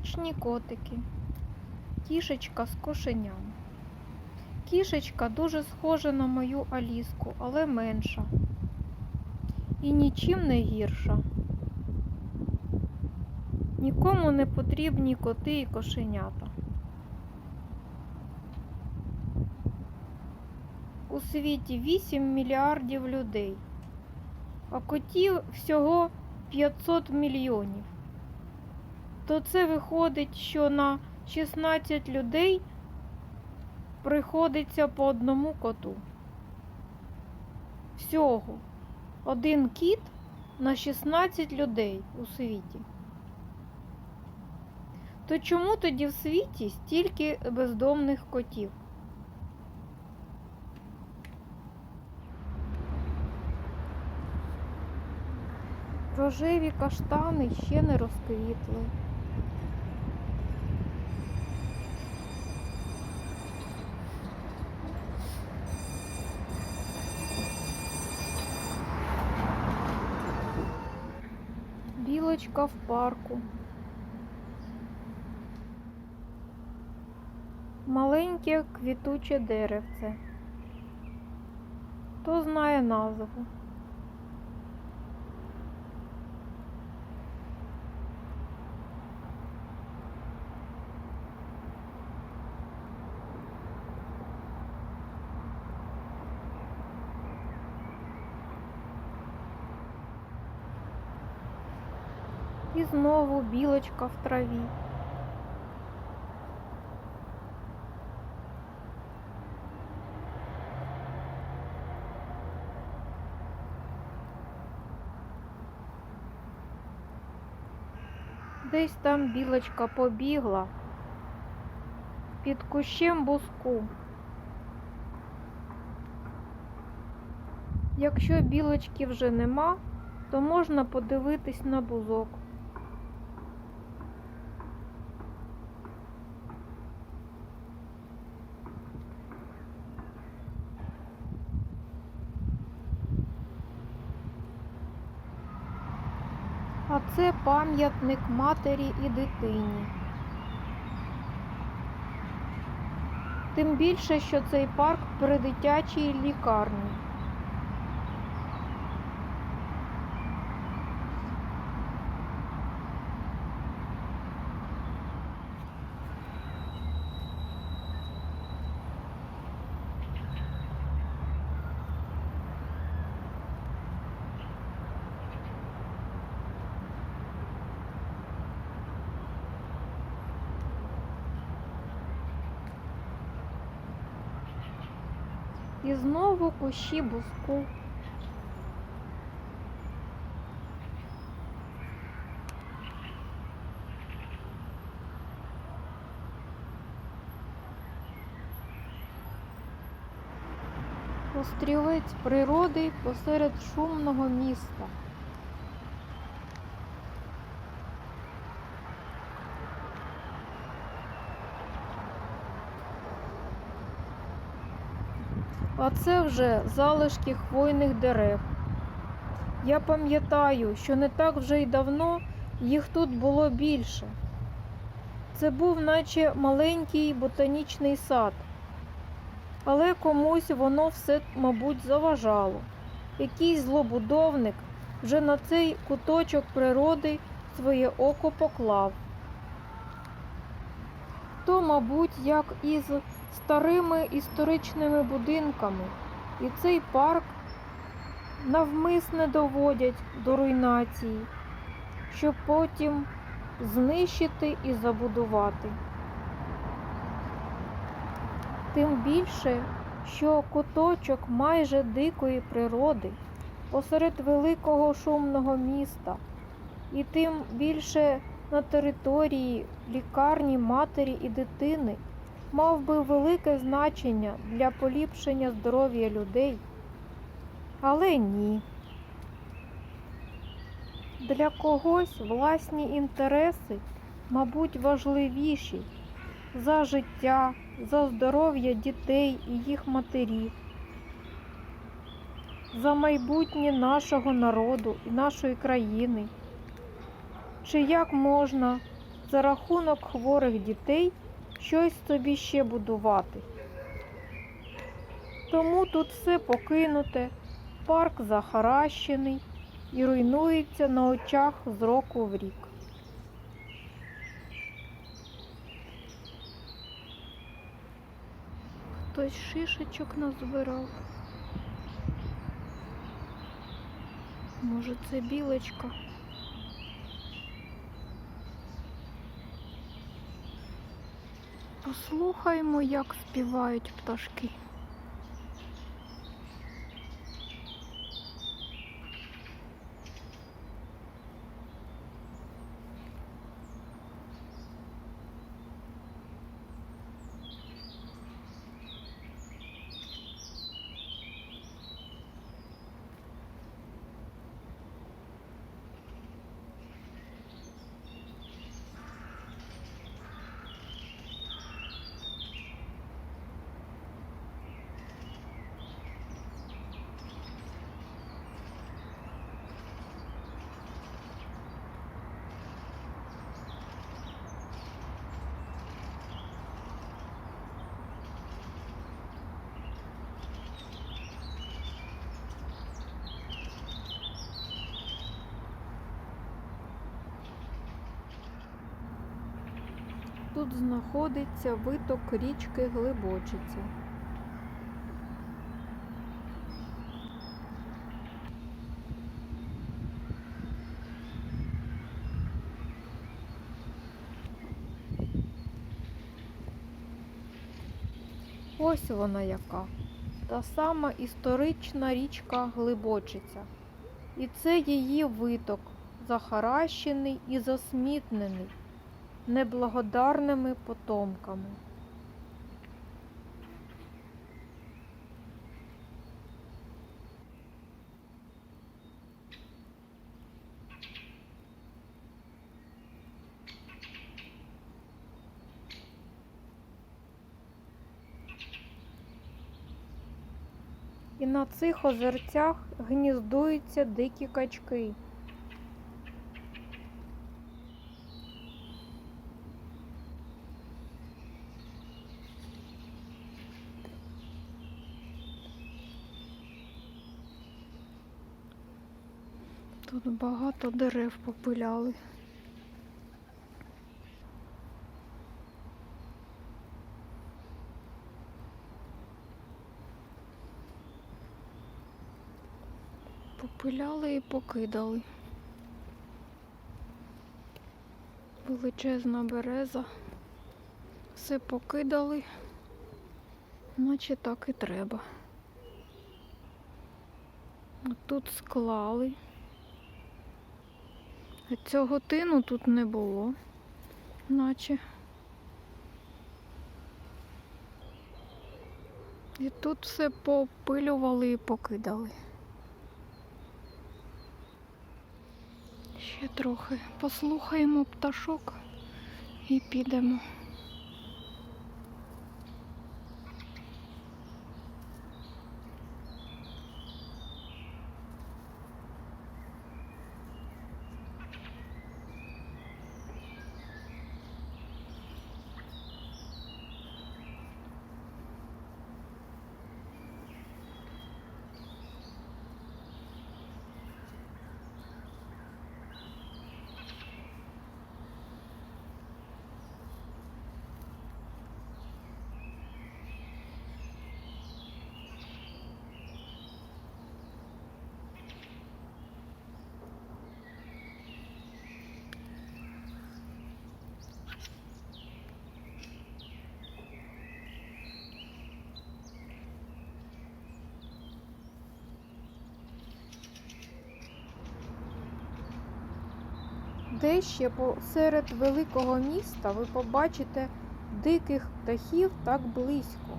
Молочні котики. Кішечка з кошеням. Кішечка дуже схожа на мою Аліску, але менша. І нічим не гірша. Нікому не потрібні коти і кошенята. У світі 8 мільярдів людей, а котів всього 500 мільйонів. То це виходить, що на 16 людей приходиться по одному коту. Всього один кіт на 16 людей у світі. То чому тоді в світі стільки бездомних котів? Рожеві каштани ще не розквітли. Білочка в парку. Маленьке квітуче деревце. Хто знає назву? І знову білочка в траві. Десь там білочка побігла під кущем буску. Якщо білочки вже нема, то можна подивитись на бузок. А це пам'ятник матері і дитині. Тим більше, що цей парк при дитячій лікарні. І знову кущі буску. Острівець природи посеред шумного міста. А це вже залишки хвойних дерев. Я пам'ятаю, що не так вже й давно їх тут було більше. Це був наче маленький ботанічний сад, але комусь воно все, мабуть, заважало. Якийсь злобудовник вже на цей куточок природи своє око поклав. То, мабуть, як із старими історичними будинками, і цей парк навмисне доводять до руйнації, щоб потім знищити і забудувати. Тим більше, що куточок майже дикої природи посеред великого шумного міста, і тим більше на території лікарні матері і дитини мав би велике значення для поліпшення здоров'я людей, але ні. Для когось власні інтереси, мабуть, важливіші за життя, за здоров'я дітей і їх матерів, за майбутнє нашого народу і нашої країни. Чи як можна за рахунок хворих дітей щось собі ще будувати. Тому тут все покинуте, парк захаращений і руйнується на очах з року в рік. Хтось шишечок назбирав. Може, це білочка. Послухаймо, як співають пташки. Тут знаходиться виток річки Глибочиця. Ось вона яка. Та сама історична річка Глибочиця. І це її виток, захаращений і засмітнений неблагодарними потомками. І на цих озерцях гніздуються дикі качки. Тут багато дерев попиляли. Попиляли і покидали. Величезна береза. Все покидали, наче так і треба. Тут склали. Цього тину тут не було, наче. І тут все попилювали і покидали. Ще трохи послухаємо пташок і підемо. Де ще посеред великого міста ви побачите диких птахів так близько.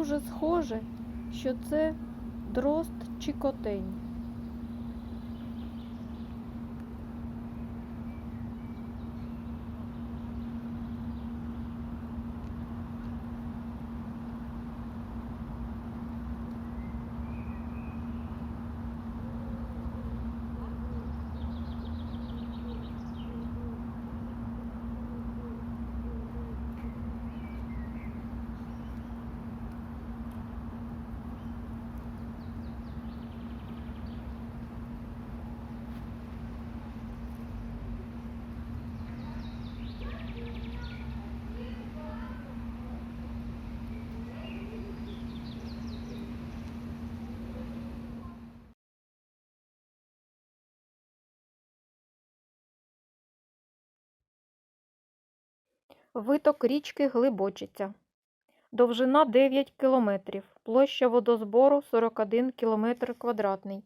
Дуже схоже, що це дрозд чи котень. Виток річки Глибочиця. Довжина 9 кілометрів. Площа водозбору 41 кілометр квадратний.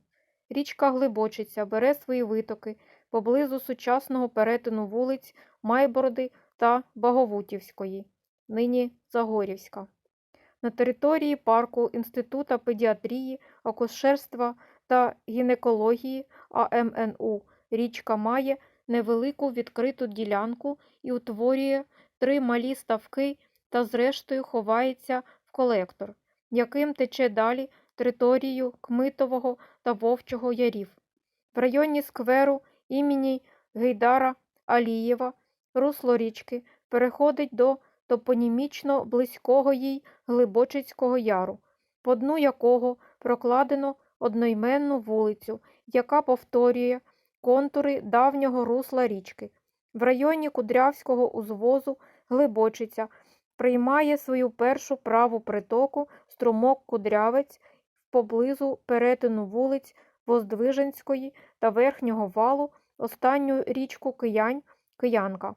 Річка Глибочиця бере свої витоки поблизу сучасного перетину вулиць Майбороди та Баговутівської, нині Загорівська. На території парку Інститута педіатрії, акушерства та гінекології АМНУ річка має невелику відкриту ділянку і утворює три малі ставки та зрештою ховається в колектор, яким тече далі територію Кмитового та Вовчого ярів. В районі скверу імені Гейдара Алієва русло річки переходить до топонімічно близького їй Глибочицького яру, по дну якого прокладено одноіменну вулицю, яка повторює контури давнього русла річки. В районі Кудрявського узвозу Глибочиця приймає свою першу праву притоку струмок Кудрявець поблизу перетину вулиць Воздвиженської та Верхнього валу останню річку Киянь Киянка.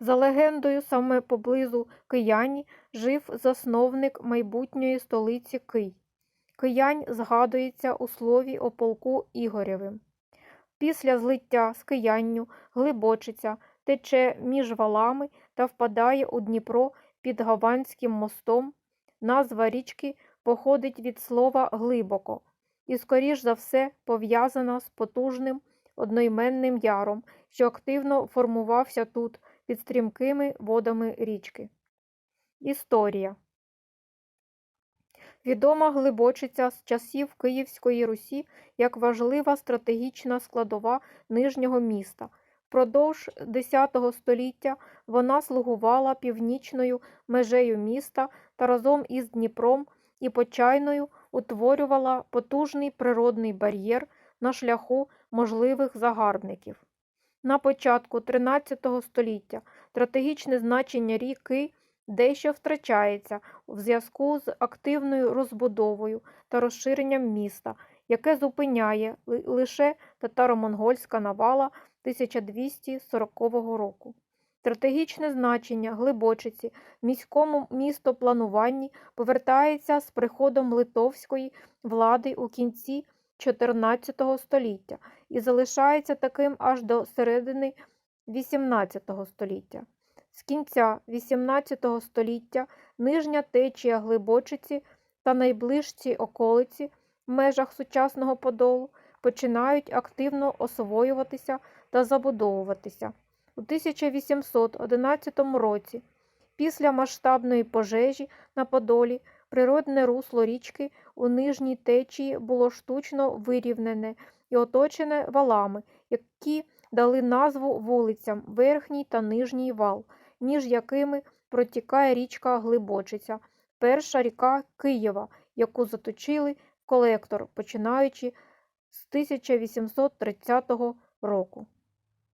За легендою, саме поблизу Кияні жив засновник майбутньої столиці Кий. Киянь згадується у слові о полку Ігорєвим. Після злиття з Киянню Глибочиця тече між валами та впадає у Дніпро під Гаванським мостом. Назва річки походить від слова глибоко і, скоріш за все, пов'язана з потужним одноіменним яром, що активно формувався тут під стрімкими водами річки. Історія Відома Глибочиця з часів Київської Русі як важлива стратегічна складова нижнього міста. Впродовж X століття вона слугувала північною межею міста та разом із Дніпром і Почайною утворювала потужний природний бар'єр на шляху можливих загарбників. На початку XIII століття стратегічне значення ріки дещо втрачається в зв'язку з активною розбудовою та розширенням міста, яке зупиняє лише татаро-монгольська навала 1240 року. Стратегічне значення Глибочиці в міському містоплануванні повертається з приходом литовської влади у кінці XIV століття і залишається таким аж до середини XVIII століття. З кінця XVIII століття нижня течія Глибочиці та найближчі околиці в межах сучасного Подолу починають активно освоюватися та забудовуватися. У 1811 році, після масштабної пожежі на Подолі, природне русло річки у нижній течії було штучно вирівнене і оточене валами, які дали назву вулицям Верхній та Нижній вал, між якими протікає річка Глибочиця, перша ріка Києва, яку заточили колектор, починаючи з 1830 року.